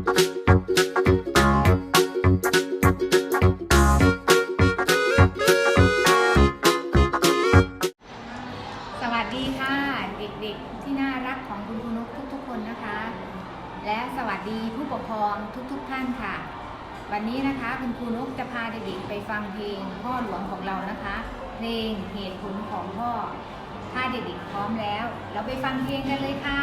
สวัสดีค่ะ เด็กๆที่น่ารักของคุณครูนกทุกๆ คนนะคะ และสวัสดีผู้ปกครองทุกๆท่านค่ะ วันนี้นะคะคุณครูนกจะพาเด็กๆไปฟังเพลงพ่อหลวงของเรานะคะ เพลงเหตุผลของพ่อถ้าเด็กๆพร้อมแล้ว เราไปฟังเพลงกันเลยค่ะ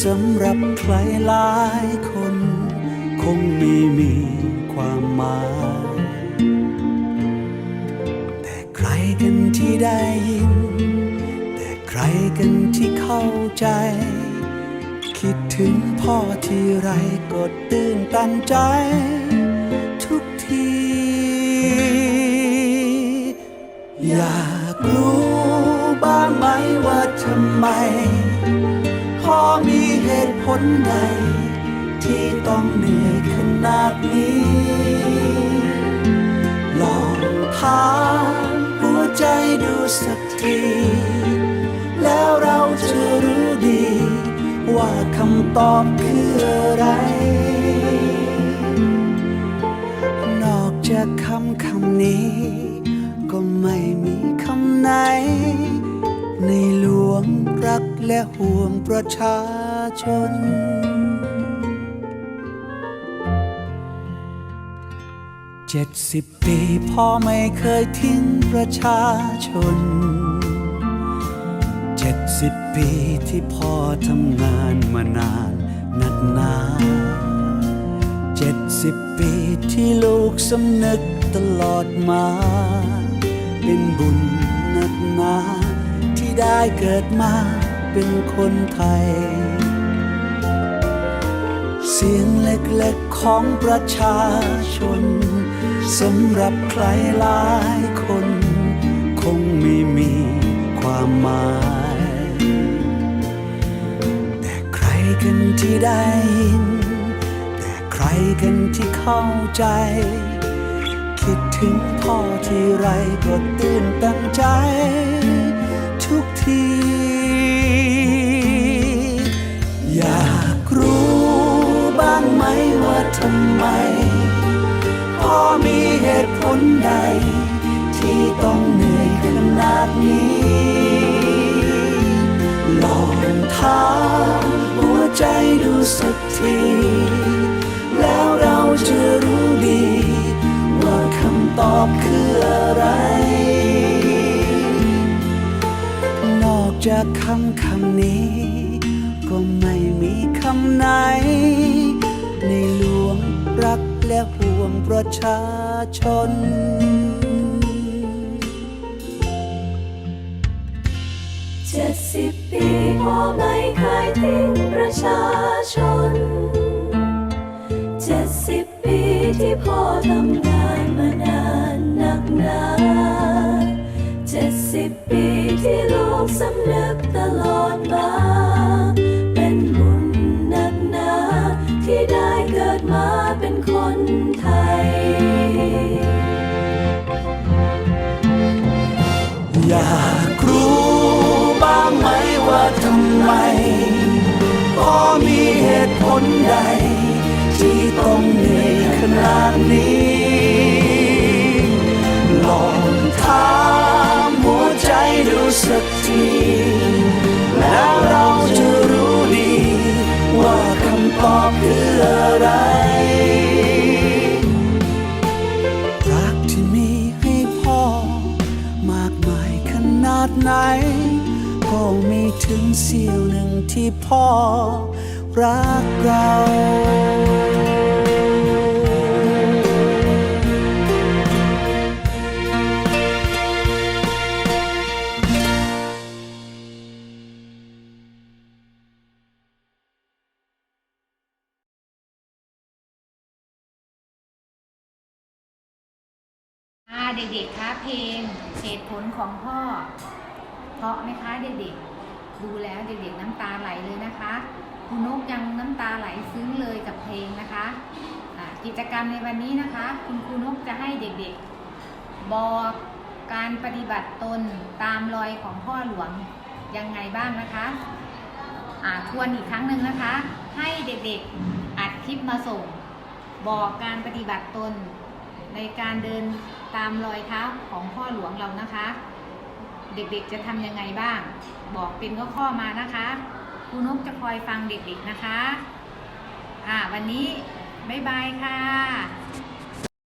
สำหรับใครหลายคน คงไม่มีความหมาย แต่ใครกันที่ได้ยิน แต่ใครกันที่เข้าใจ คิดถึงพ่อที่ไรก็ตื่นตันใจ ทุกที อยากรู้บ้างไหมว่าทำไม เหตุผลใด ที่ต้องเหนื่อยขนาดนี้ ลองถามหัวใจดูสักที แล้วเราจะรู้ดี ว่าคำตอบคืออะไร นอกจากคำคำนี้ ก็ไม่มีคำไหน ในหลวงรักและห่วงประชา ชน เจ็ดสิบปีพ่อไม่เคยทิ้งประชาชน เจ็ดสิบปีที่พ่อทำงานมานานนักหนาเจ็ดสิบปีที่ลูกสำนึกตลอดมา เป็นบุญนักหนาที่ได้เกิดมาเป็นคนไทย เสียงเล็กๆของประชาชนสำหรับใครหลายคน คงไม่มีความหมาย แต่ใครกันที่ได้ยิน แต่ใครกันที่เข้าใจ คิดถึงพ่อที่ไรก็ตื่นตันใจ ทุกที ทำไมพ่อมีเหตุผลใด ที่ต้องเหนื่อยขนาดนี้ลองถามหัวใจดูสักที แล้วเราจะรู้ดี ว่าคำตอบคืออะไร นอกจากคำคำนี้ ก็ไม่มีคำไหน ในหลวงรักและห่วงประชาชน เจ็ดสิบปีพ่อไม่เคยทิ้งประชาชน เจ็ดสิบปีที่พ่อทำงานมานานนักหนาเจ็ดสิบปีที่ลูกสำนึกตลอดมา เป็นคนไทย อยากรู้บ้างไหมว่าทำไมพ่อมีเหตุผลใด ที่ต้องเหนื่อยขนาดนี้ ลองถามหัวใจดูสักที ดไหน ก็ไม่ถึงเสี้ยวหนึ่งที่พ่อรักเรา อาเด็กๆคะเพลงเหตุผลของพ่อ เพราะไหมคะเด็กๆ ดูแล้วเด็กๆน้ำตาไหลเลยนะคะคุณนกยังน้ำตาไหลซึ้งเลยกับเพลงนะคะกิจกรรมในวันนี้นะคะ คุณครูนกจะให้เด็กๆ บอกการปฏิบัติตนตามรอยของพ่อหลวงยังไงบ้างนะคะอ่าทวนอีกครั้งหนึ่งนะคะ ให้เด็กๆอัดคลิปมาส่ง บอกการปฏิบัติตน ในการเดินตามรอยเท้าของพ่อหลวงเรานะคะ เด็กๆจะทำยังไงบ้าง บอกเป็นก็ข้อมานะคะครูนกจะคอยฟังเด็กๆนะคะ อ่าวันนี้บ๊ายบายค่ะ